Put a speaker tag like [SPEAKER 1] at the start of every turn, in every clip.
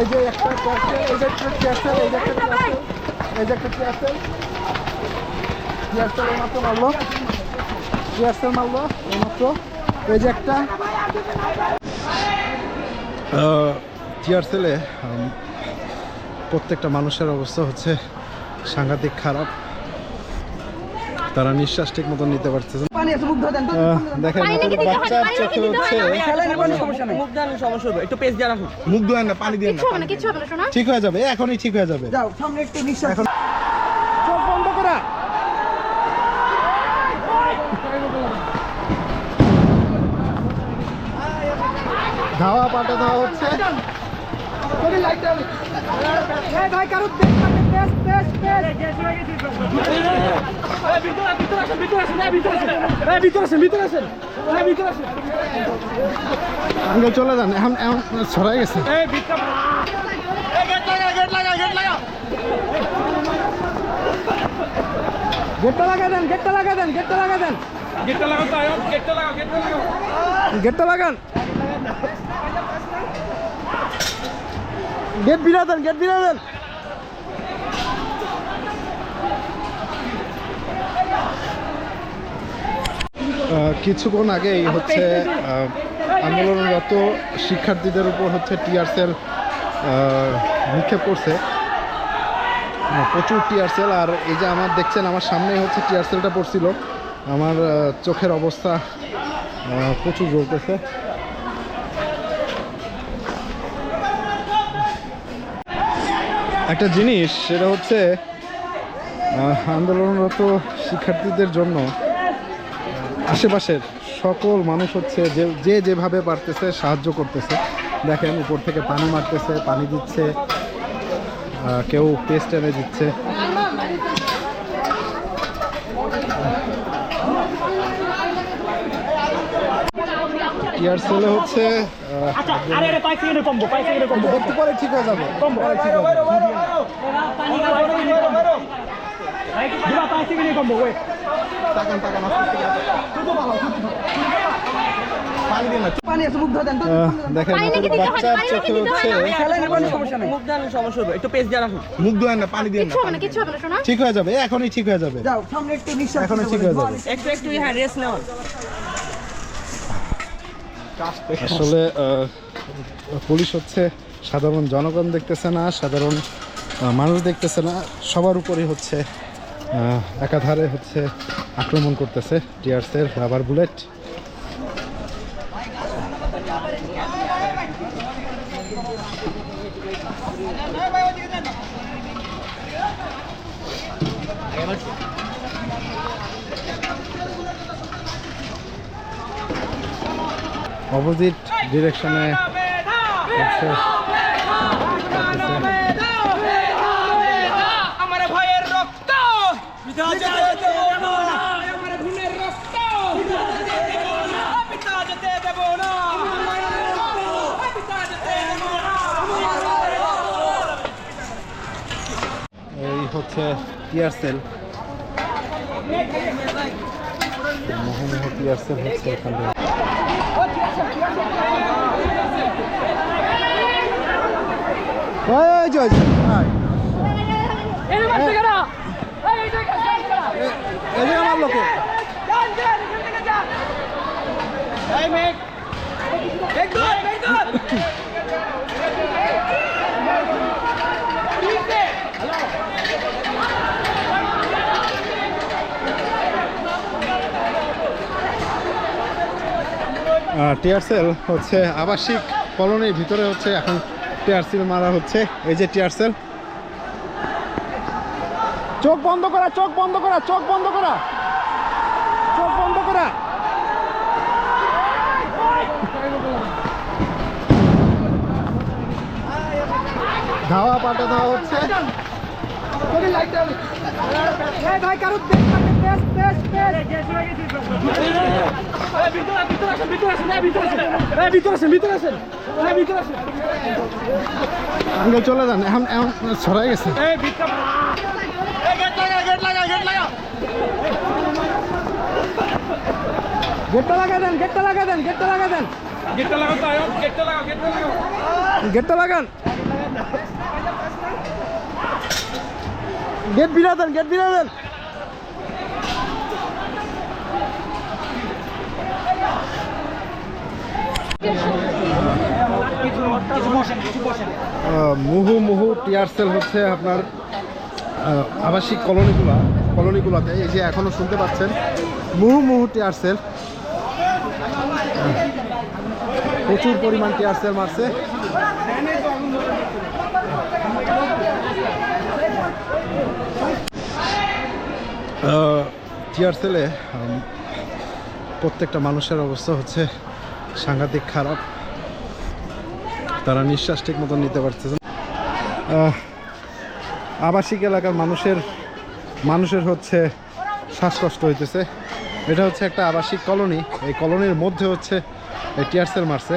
[SPEAKER 1] এই যে একটা এই যে একটা ক্যাসেল এই যে একটা ক্যাসেল এই যে একটা ক্যাসেল ক্যাসেল এইমাত্র মারলো। ক্যাসেল মারলো এইমাত্র এই যে একটা। টিয়ার প্রত্যেকটা মানুষের অবস্থা হচ্ছে সাংঘাতিক খারাপ। তারা নিঃশ্বাস ঠিক মতন নিতে পারতেছে দেখেন
[SPEAKER 2] হয়?
[SPEAKER 1] বাচ্চার চোখে হচ্ছে
[SPEAKER 2] হয়?
[SPEAKER 3] স্যালাইনের পানি সমস্যা নাই।
[SPEAKER 4] মুখ দেন সমস্যা হবে একটু পেজ দিয়ে রাখুন।
[SPEAKER 1] মুখ ধোয়েন না পানি দিয়ে
[SPEAKER 2] কিচ্ছু হবে না কিচ্ছু হবে না শোনা।
[SPEAKER 1] ঠিক হয়ে যাবে এখনই ঠিক হয়ে যাবে।
[SPEAKER 3] যাও সামনে
[SPEAKER 1] এখন চোখ বন্ধ করা। ধাওয়া পাল্টে দেওয়া হচ্ছে।
[SPEAKER 3] ভাই কারও
[SPEAKER 1] আগে চলে যান এখন এখন ছড়াই গেছে।
[SPEAKER 3] গেটটা লাগা দেন গেটটা লাগা দেন গেটটা লাগা দেন। গেটটা লাগান। গেট বিরা দেন গেট বিরা দেন।
[SPEAKER 1] কিছুক্ষণ আগেই হচ্ছে আন্দোলনরত শিক্ষার্থীদের উপর হচ্ছে টিয়ার সেল নিক্ষেপ করছে। প্রচুর টিয়ার সেল আর এই যে আমার দেখছেন আমার সামনেই হচ্ছে টিয়ার সেলটা পড়ছিল। আমার চোখের অবস্থা প্রচুর জ্বলতেছে। একটা জিনিস সেটা হচ্ছে আন্দোলনরত শিক্ষার্থীদের জন্য আশেপাশের সকল মানুষ হচ্ছে যে যে যেভাবে পারতেছে সাহায্য করতেছে দেখেন উপর থেকে পানি মারতেছে পানি দিচ্ছে কেউ পেস্ট এনে দিচ্ছে টিয়ার সেলে হচ্ছে ঠিক হয়ে যাবে পরে ঠিক হয়ে যাবে। তাকান তাকান আস্তে আস্তে। পানি দিন
[SPEAKER 3] পানি আছে মুখ ধোয়া দেন তো
[SPEAKER 1] দেখেন
[SPEAKER 2] পানি নাকি দিতে হয়?
[SPEAKER 1] বাচ্চার চোখে হচ্ছে
[SPEAKER 3] স্যালাইনের পানি সমস্যা নাই।
[SPEAKER 4] মুখ দেন সমস্যা হবে একটু পেজ দিয়ে রাখুন।
[SPEAKER 1] মুখ ধোয়েন না পানি দিয়ে না
[SPEAKER 2] কিচ্ছু হবে না কিচ্ছু হবে না শোনা।
[SPEAKER 1] ঠিক হয়ে যাবে এখনই ঠিক হয়ে যাবে।
[SPEAKER 3] যাও সামনে একটু নিঃশ্বাস
[SPEAKER 1] এখনই ঠিক হয়ে যাবে।
[SPEAKER 4] একটু একটু হ্যাঁ রেস্ট নেওয়ান
[SPEAKER 1] আসলে পুলিশ হচ্ছে সাধারণ জনগণ দেখতেছে না সাধারণ মানুষ দেখতেছে না সবার উপরেই হচ্ছে একাধারে হচ্ছে আক্রমণ করতেছে টিয়ার্সের রাবার বুলেট। অপোজিট ডিরেকশনে এই হচ্ছে টিয়ারসেল মহমহ টিয়ারসেল হচ্ছে এখান থেকে। ওই যে, ওই যে, আয়। এ- এদিকে আমার লোকে। টিয়ারসেল হচ্ছে আবাসিক কলোনির ভিতরে হচ্ছে এখন টিয়ারসেল মারা হচ্ছে। এই যে টিয়ারসেল চোখ বন্ধ করা চোখ বন্ধ করা চোখ বন্ধ করা। চোখ বন্ধ করা। ধাওয়া পাল্টে দেওয়া হচ্ছে।
[SPEAKER 3] ভাই
[SPEAKER 1] কারও চলে যান। এখন এখন ছড়াই গেছে।
[SPEAKER 3] গেটটা লাগা দেন গেটটা লাগা দেন গেটটা লাগা দেন।
[SPEAKER 4] গেটটা লাগাও তো গেটটা লাগাও গেটটা লাগাও।
[SPEAKER 3] গেটটা লাগান।
[SPEAKER 1] গেট বিরা দেন গেট বিরা দেন। মুহু মুহু টিয়ার সেল হচ্ছে আপনার আবাসিক কলোনিগুলা কলোনিগুলোতে এই যে এখনও শুনতে পাচ্ছেন, মুহু মুহু টিয়ার সেল প্রচুর পরিমাণ টিয়ার সেল মারছে। টিয়ার সেলে প্রত্যেকটা মানুষের অবস্থা হচ্ছে সাংঘাতিক খারাপ। তারা নিঃশ্বাস ঠিক মতন নিতে পারতেছে আবাসিক এলাকার মানুষের মানুষের হচ্ছে শ্বাসকষ্ট হইতেছে। এটা হচ্ছে একটা আবাসিক কলোনি। এই কলোনির মধ্যে হচ্ছে টিয়ারসেল মারছে।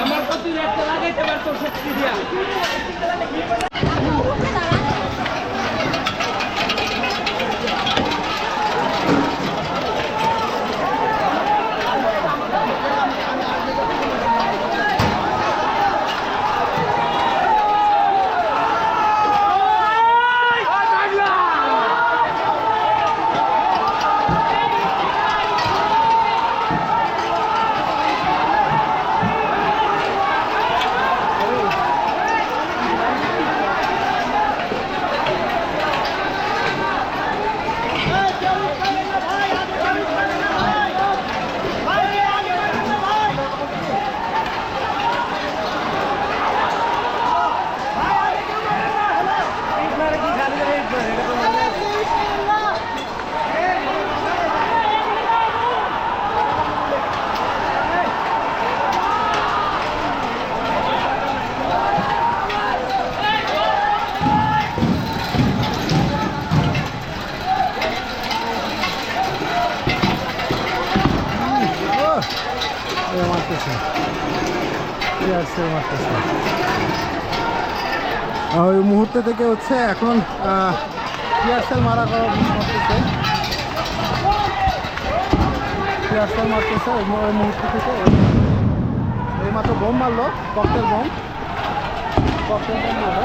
[SPEAKER 4] আমার প্রতি একটা লাগাইতে পারতো শক্তি দিয়া
[SPEAKER 1] এ মারতেছে টিয়ারসেল মারতেছে ওই মুহূর্তে থেকে হচ্ছে এখন টিয়ারসেল মারা করা করতেছে টিয়ারসেল মারতেছে ওই মুহূর্তে থেকে। এই মাত্র বোম মারলো ককটেল বোম। ককটেল বোম মারলো।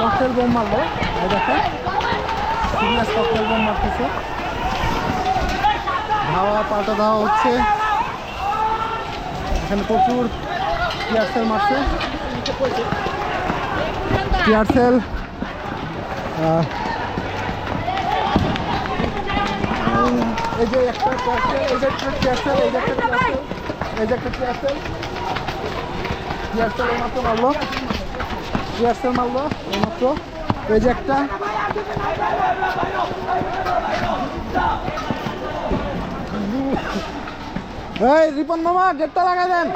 [SPEAKER 1] ককটেল বোম মারলো দেখেন। সিরিয়াস ককটেল বোম মারতেছে। ধাওয়া পাল্টা ধাওয়া হচ্ছে। এখানে প্রচুর টিয়ারসেল মারছে। টিয়ারসেল এই যে একটা এই যে একটা মারলো। টিয়ারসেল মারলো এই যে একটা। এই রিপন মামা গেটটা লাগাই দেন।